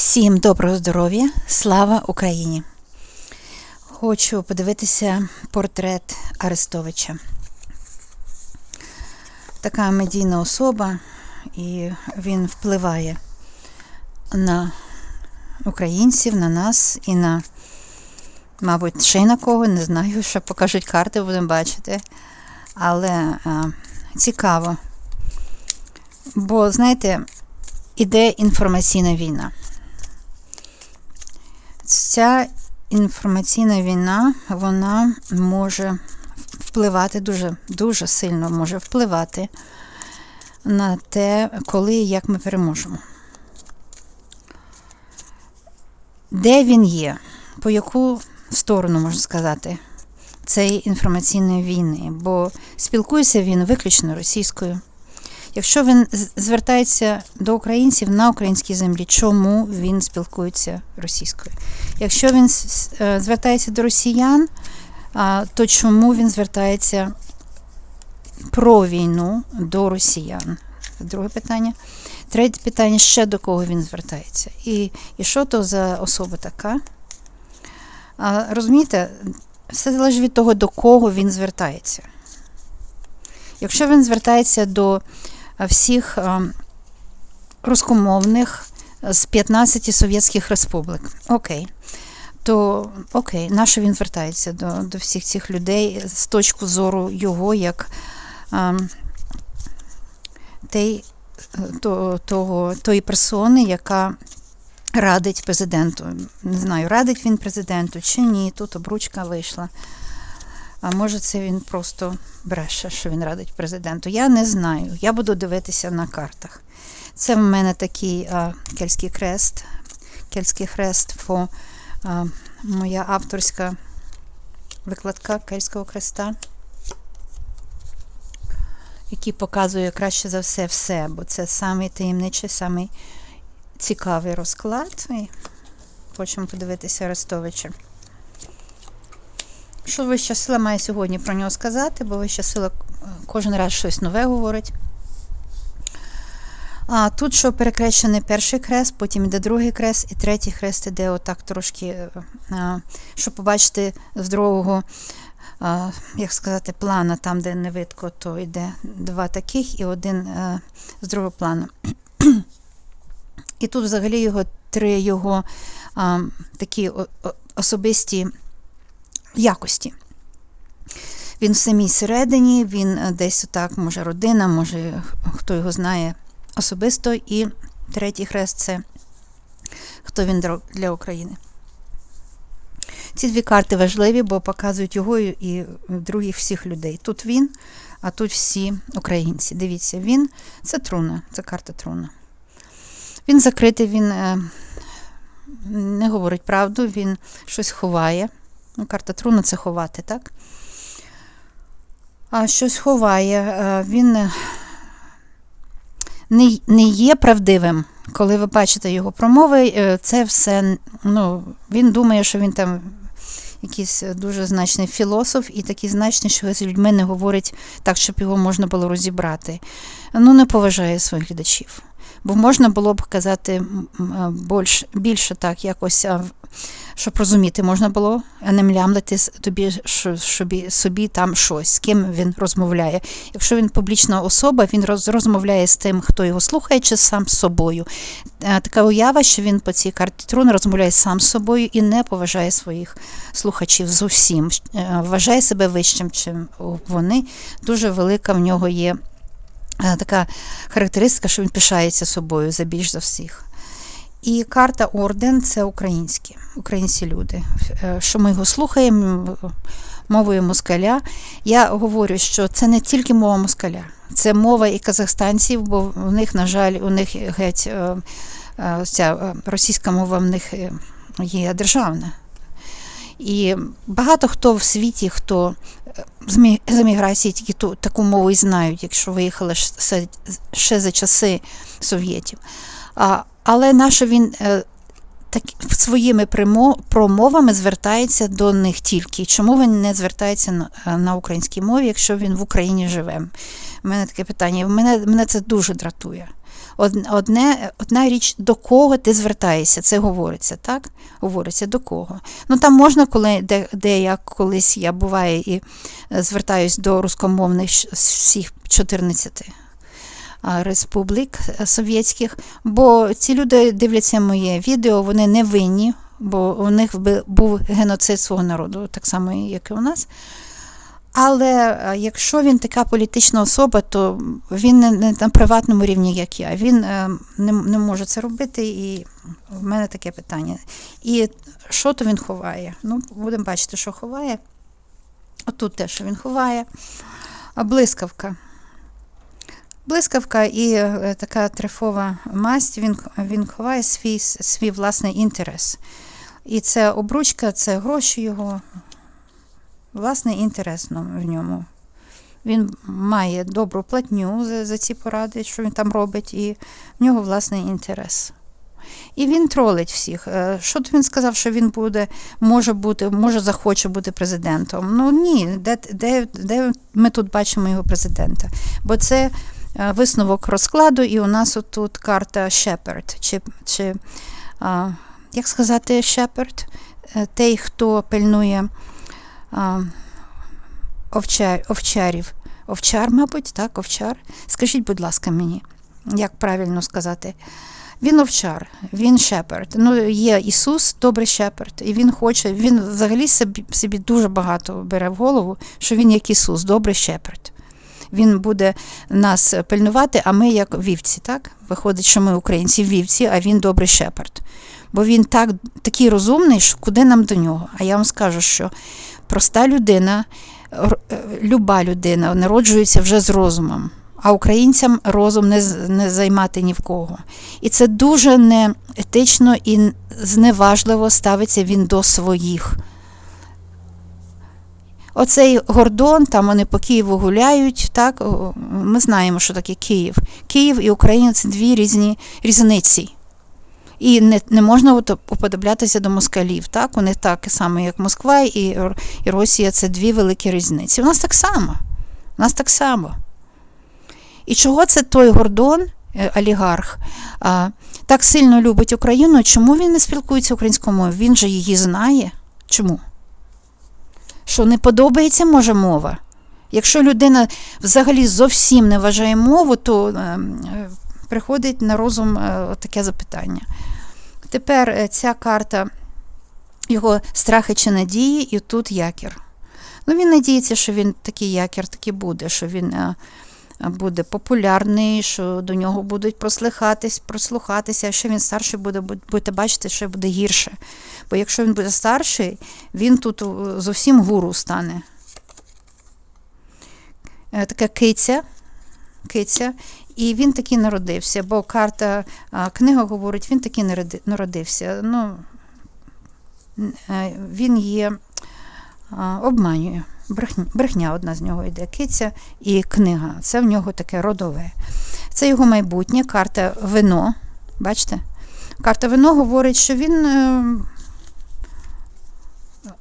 Всім доброго здоров'я, слава Україні! Хочу подивитися портрет Арестовича. Така медійна особа, і він впливає на українців, на нас і на, мабуть, ще й на кого, не знаю, що покажуть карти, будемо бачити. Але а, цікаво. Бо, знаєте, іде інформаційна війна. Ця інформаційна війна, вона може впливати дуже, дуже сильно може впливати на те, коли і як ми переможемо. Де він є? По яку сторону можна сказати цієї інформаційної війни? Бо спілкується він виключно російською. Якщо він звертається до українців на українській землі, чому він спілкується російською? Якщо він е, звертається до росіян, то чому він звертається про війну до росіян? Друге питання. Третє питання ще до кого він звертається. І, і що то за особа така? А, розумієте, все залежить від того, до кого він звертається. Якщо він звертається до всіх рускомовних з 15 совєтських республік, окей, то окей, на що він звертається до, до всіх цих людей з точки зору його як а, tej, то, того, тої персони, яка радить президенту. Не знаю, радить він президенту чи ні, тут обручка вийшла. А може, це він просто бреше, що він радить президенту. Я не знаю. Я буду дивитися на картах. Це в мене такий а, кельтський хрест. Кельтський хрест по а, моя авторська викладка кельтського хреста, який показує краще за все все, бо це самий таємничий, самий цікавий розклад. І хочемо подивитися Арестовича. Що вища сила має сьогодні про нього сказати, бо вища сила е, кожен раз щось нове говорить. А тут, що перекрещений перший крест, потім йде другий крест, і третій хрест іде отак трошки, е, щоб побачити з другого, як сказати, плана, там, де не видко, то йде два таких і один е, з другого плану. І тут взагалі його три його такі особисті якості. Він в самій середині, він е, десь отак, може, родина, може, хто його знає особисто. І третій хрест це хто він для України. Ці дві карти важливі, бо показують його і і других всіх людей. Тут він, а тут всі українці. Дивіться, він це труна, це карта труна. Він закритий, він е, не говорить правду, він щось ховає. Ну, карта труна це ховати, так? А щось ховає. е, Він е, не, не є правдивим. Коли ви бачите його промови, е, це все, ну, він думає, що він там якийсь дуже значний філософ і такий значний, що з людьми не говорить так, щоб його можна було розібрати. Ну, не поважає своїх глядачів. Бо можна було б казати м, більш, більше так, якось, щоб розуміти, можна було, а не млямлити тобі що- собі, там щось, з ким він розмовляє. Якщо він публічна особа, він роз, розмовляє з тим, хто його слухає, чи сам з собою. Е, Така уява, що він по цій карті трон розмовляє сам з собою і не поважає своїх слухачів зовсім. Е, Вважає себе вищим, чим вони. Дуже велика в нього є е, така характеристика, що він пишається собою за більш за всіх. І карта орден це українські, українці люди. Е, Що ми його слухаємо мовою москаля. Я говорю, що це не тільки мова москаля, це мова і казахстанців, бо в них, на жаль, у них геть е, е, ця е, російська мова в них е, є державна. І багато хто в світі, хто е, з еміграції тільки ту, таку мову і знають, якщо виїхали ще за часи совєтів. А, але наше він е, так, своїми промовами звертається до них тільки. Чому він не звертається на, е, на українській мові, якщо він в Україні живе? У мене таке питання. Мене, мене це дуже дратує. Од- Одне, одна річ, до кого ти звертаєшся, це говориться, так? Говориться до кого. Ну там можна, коли де, де я колись я буває і е, звертаюсь до рускомовних всіх 14 республік е, совєтських, бо ці люди дивляться моє відео, вони не винні, бо у них був геноцид свого народу, так само, як і у нас. Але е, якщо він така політична особа, то він не, на приватному рівні, як я. Він е, не, не може це робити, і в мене таке питання. І що то він ховає? Ну, будемо бачити, що ховає. Отут те, що він ховає. А блискавка. Блискавка і е, така трифова масть, він, він ховає свій, свій власний інтерес. І це обручка, це гроші його, власний інтерес ну, в ньому. Він має добру платню за, за ці поради, що він там робить, і в нього власний інтерес. І він тролить всіх. Е, Що то він сказав, що він буде, може бути, може захоче бути президентом? Ну ні, де, де, де ми тут бачимо його президента? Бо це е, висновок розкладу, і у нас отут карта Shepherd, чи, чи як сказати? Е, Той, хто пильнує а, овчар, овчарів. Овчар, мабуть, так, овчар. Скажіть, будь ласка, мені, як правильно сказати? Він овчар, він шеперд. Ну, є Ісус, добрий шеперд, і він хоче, він взагалі собі, собі дуже багато бере в голову, що він як Ісус, добрий шеперд. Він буде нас пильнувати, а ми як вівці, так? Виходить, що ми українці вівці, а він добрий шеперд. Бо він так, такий розумний, що куди нам до нього? А я вам скажу, що проста людина, е, люба людина народжується вже з розумом. А українцям розум не, не займати ні в кого. І це дуже неетично і зневажливо ставиться він до своїх. Оцей Гордон, там вони по Києву гуляють, так? Ми знаємо, що таке Київ. Київ і Україна це дві різні різниці. І не, не можна от уподоблятися до москалів. Так? Вони так само, як Москва і, і Росія це дві великі різниці. У нас так само. У нас так само. І чого це той Гордон, е, олігарх, так сильно любить Україну? Чому він не спілкується українською мовою? Він же її знає. Чому? Що не подобається може мова? Якщо людина взагалі зовсім не вважає мову, то е, е, приходить на розум е, таке запитання. Тепер е, ця карта його страхи чи надії, і тут якір. Ну, він надіється, що він такий якір таки буде, що він е, буде популярний, що до нього будуть прослухатись, прослухатися, а що він старший буде, будете бачити, що буде гірше. Бо якщо він буде старший, він тут е, зовсім гуру стане. Така киця, киця, і він таки народився, бо карта, книга говорить, він таки народився. Ну, е, він є, обманює. Брехня, одна з нього йде, киця і книга. Це в нього таке родове. Це його майбутнє, карта вино. Бачите? Карта вино говорить, що він е,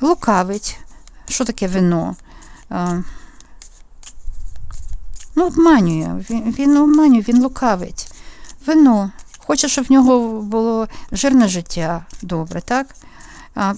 лукавить. Що таке вино? Ну, обманює. Він, він обманює, він лукавить. Вино. Хоче, щоб в нього було жирне життя добре, так? А,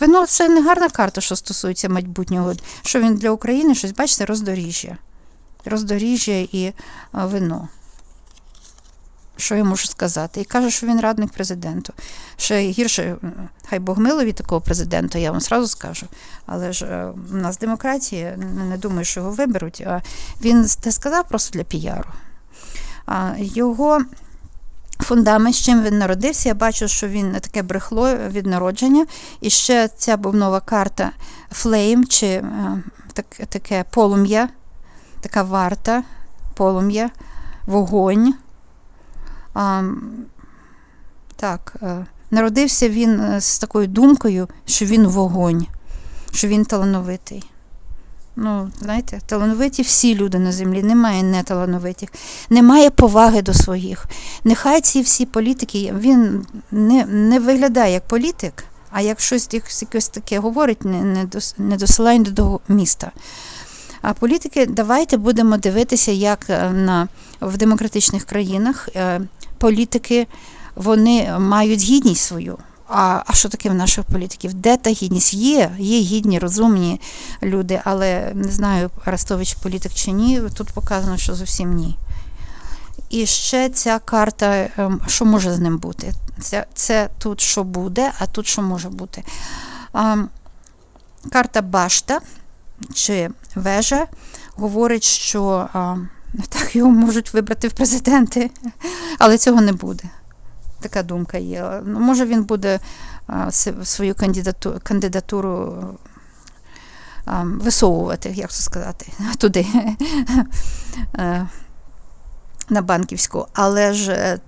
вино це не гарна карта, що стосується майбутнього. Що він для України щось, бачите, роздоріжжя. Роздоріжжя і вино. Що я можу сказати? І каже, що він радник президенту. Ще гірше, хай Бог милові такого президента, я вам сразу скажу. Але ж е, у нас демократія, не, думаю, що його виберуть. А він це сказав просто для піару. А його фундамент, з чим він народився, я бачу, що він таке брехло від народження. І ще ця бубнова карта Flame, чи е, так, таке полум'я, така варта, полум'я, вогонь. А, так, е, народився він е, з такою думкою, що він вогонь, що він талановитий. Ну, знаєте, талановиті всі люди на землі, немає неталановитих, немає поваги до своїх. Нехай ці всі політики, він не, не виглядає як політик, а як щось якось, таке говорить, не, не, дос, не досилає до міста. А політики, давайте будемо дивитися як е, на в демократичних країнах е, політики вони мають гідність свою. А, а що таке в наших політиків? Де та гідність? Є, є гідні, розумні люди, але не знаю, Арестович політик чи ні. Тут показано, що зовсім ні. І ще ця карта, ем, що може з ним бути? Це, це тут що буде, а тут що може бути. Ам, карта Башта чи вежа говорить, що а, так його можуть вибрати в президенти, але цього не буде. Така думка є. Ну, може, він буде свою кандидату, кандидатуру а, висовувати, як це сказати, туди, е, на банківську. Але ж, е,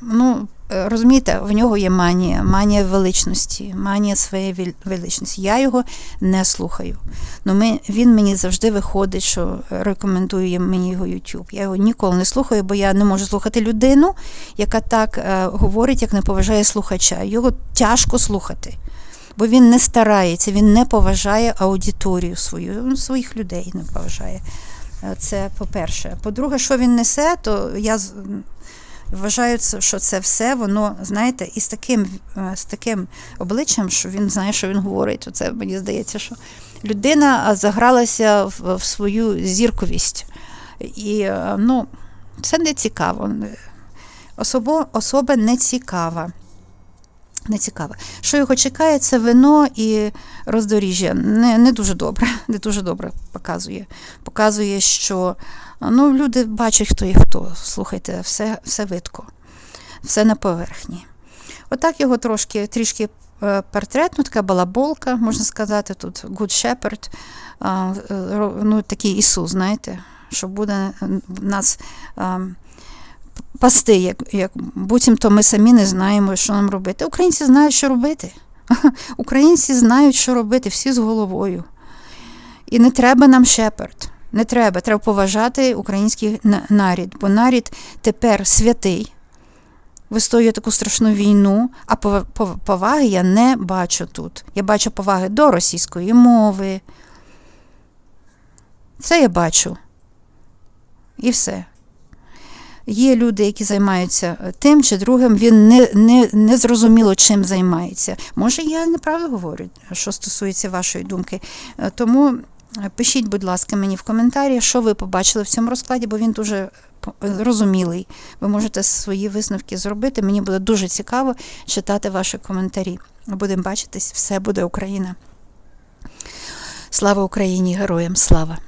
ну, розумієте, в нього є манія, манія величності, манія своєї величності. Я його не слухаю. Ну, ми, він мені завжди виходить, що рекомендує мені його YouTube. Я його ніколи не слухаю, бо я не можу слухати людину, яка так е, говорить, як не поважає слухача. Його тяжко слухати. Бо він не старається, він не поважає аудиторію свою, ну, своїх людей не поважає. Е, Це по-перше. По-друге, що він несе, то я вважаю, що це все, воно, знаєте, і з таким, е, з таким обличчям, що він знає, що він говорить. То це мені здається, що людина загралася в, в свою зірковість. І е, ну, це не цікаво. Особо, особа не цікава. Не цікаво. Що його чекає, це вино і роздоріжжя. Не, не дуже добре, не дуже добре показує. Показує, що ну, люди бачать, хто є хто. Слухайте, все, все видко, все на поверхні. Отак його трошки, трішки е, портрет, ну така балаболка, можна сказати, тут Good Shepherd, е, ну, такий Ісус, знаєте, що буде е, нас пасти, як, як буцімто ми самі не знаємо, що нам робити. Українці знають, що робити. Українці знають, що робити, всі з головою. І не треба нам шеперд. Не треба. Треба поважати український нарід, бо нарід тепер святий. Вистоює таку страшну війну, а поваги я не бачу тут. Я бачу поваги до російської мови. Це я бачу. І все. Є люди, які займаються е, тим чи другим, він не, не, не зрозуміло, чим займається. Може, я неправду говорю, що стосується вашої думки. Е, Тому пишіть, будь ласка, мені в коментарі, що ви побачили в цьому розкладі, бо він дуже розумілий. Ви можете свої висновки зробити. Мені буде дуже цікаво читати ваші коментарі. Будемо бачитись, все буде Україна. Слава Україні, героям слава!